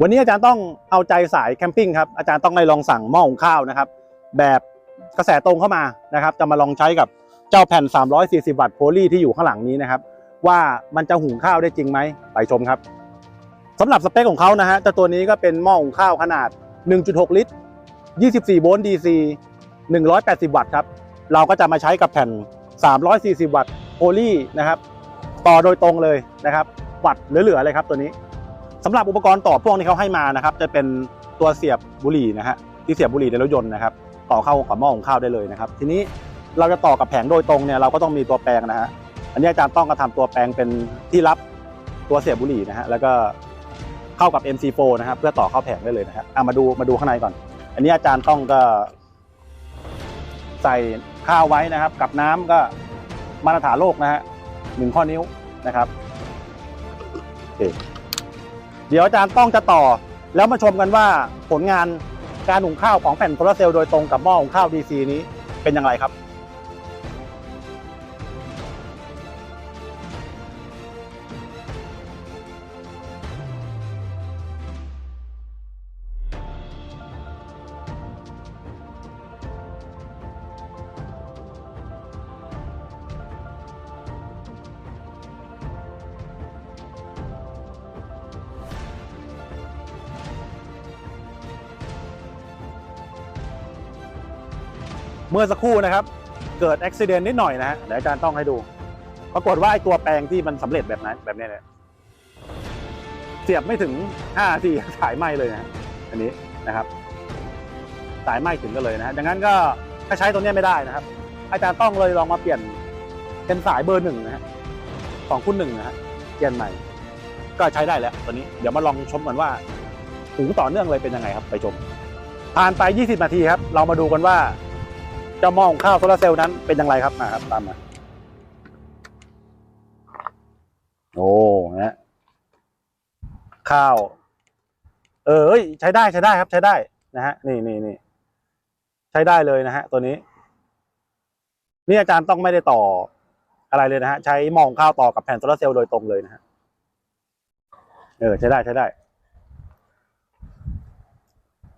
วันนี้อาจารย์ต้องเอาใจสายแคมปิ้งครับอาจารย์ต้องได้ลองสั่งหม้อหุงข้าวนะครับ แบบกระแสตรงเข้ามานะครับ จะมาลองใช้กับเจ้าแผ่น 340 วัตต์โพลีที่อยู่ข้างหลังนี้นะครับ ว่ามันจะหุงข้าวได้จริงไหมไปชมครับสำหรับสเปคของเขานะฮะแต่ตัวนี้ก็เป็นหม้อหุงข้าวขนาด 1.6 ลิตร 24 โวลต์ DC 180 วัตต์ครับเราก็จะมาใช้กับแผ่น 340 วัตต์โพลีนะครับ ต่อโดยตรงเลยนะครับ วัตต์เหลือๆเลยครับตัวนี้ สำหรับอุปกรณ์ต่อพ่วงที่เขาให้มานะครับ จะเป็นตัวเสียบบุหรี่นะฮะที่เสียบบุหรี่ในรถยนต์นะครับต่อเข้ากับหม้อหุงข้าวได้เลยนะครับ ทีนี้เราจะต่อกับแผงโดยตรงเนี่ยเราก็ต้องมีตัวแปลงนะฮะอันนี้อาจารย์ต้องกระทำตัวแปลงเป็นที่รับตัวเสียบบุหรี่นะฮะแล้วก็เข้ากับ MC4 นะครับเพื่อต่อเข้าแผงได้เลยนะฮะอะมาดูมาดูข้างในก่อน อันนี้อาจารย์ต้องก็ ใส่ข้าวไว้นะครับ กับน้ำก็มาตรฐานโลกนะฮะหนึ่งข้อนิ้วนะครับโอเค เดี๋ยวอาจารย์ต้องจะต่อ แล้วมาชมกันว่าผลงานการหุงข้าวของแผ่นโซลาร์เซลล์โดยตรงกับหม้อหุงข้าว DC นี้เป็นอย่างไรครับ เมื่อสักครู่นะครับ เกิดอุบิเหตุนิดหน่อยนะฮะเดี๋ยวอาจารย์ต้องให้ดู ปรากฏว่าไอ้ตัวแปลงที่มันสำเร็จแบบนั้นแบบนี้เนี่ยเสียบไม่ถึง5นาทีสายไหมเลยนะฮะอันนี้นะครับสายไหมถึงกันเลยนะฮะดังนั้นก็ถ้าใช้ตัวนี้ไม่ได้นะครับ อาจารย์ต้องเลยลองมาเปลี่ยนเป็นสายเบอร์หนึ่งนะฮะสองคูณหนึ่งนะฮะเปลี่ยนใหม่ ก็ใช้ได้แล้วตัวนี้เดี๋ยวมาลองชมกันว่าหุงต่อเนื่องเลยเป็นยังไงครับ ไปชมผ่านไป 20 นาทีครับ เรามาดูกันว่า จ้าหม้อหุงข้าวโซลาร์เซลล์นั้นเป็นอย่างไรครับมาครับตามมาโอ้นะฮะข้าว เออเใช้ได้ใช้ได้ครับ ใช้ได้นะฮะนี่นี่นี่ใช้ได้เลยนะฮะ ตัวนี้ นี่อาจารย์ต้องไม่ได้ต่ออะไรเลยนะฮะ ใช้หม้อหุงข้าวต่อกับแผ่นโซลาร์เซลล์โดยตรงเลยนะฮะเออใช้ได้ใช้ได้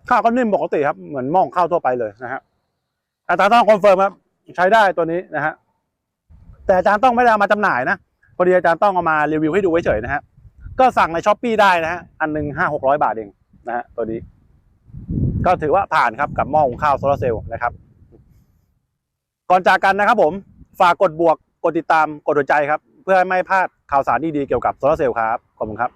ข้าวก็นิ่มปกติครับ เหมือนมองข้าวทั่วไปเลยนะฮะ อาจารย์ต้องคอนเฟิร์มครับใช้ได้ตัวนี้นะฮะแต่อาจารย์ต้องไม่ได้เอามาจำหน่ายนะพอดีอาจารย์ต้องเอามารีวิวให้ดูเฉยๆนะฮะก็สั่งในช้อปปีได้นะฮะอันหนึ่งห้าหกร้อยบาทเองนะฮะตัวนี้ ก็ถือว่าผ่านครับกับหม้อหุงข้าวโซลาร์เซลล์นะครับ ก่อนจากกันนะครับผมฝากกดบวกกดติดตามกดหัวใจครับ เพื่อให้ไม่พลาดข่าวสารดีๆเกี่ยวกับโซลาร์เซลล์ครับขอบคุณครับ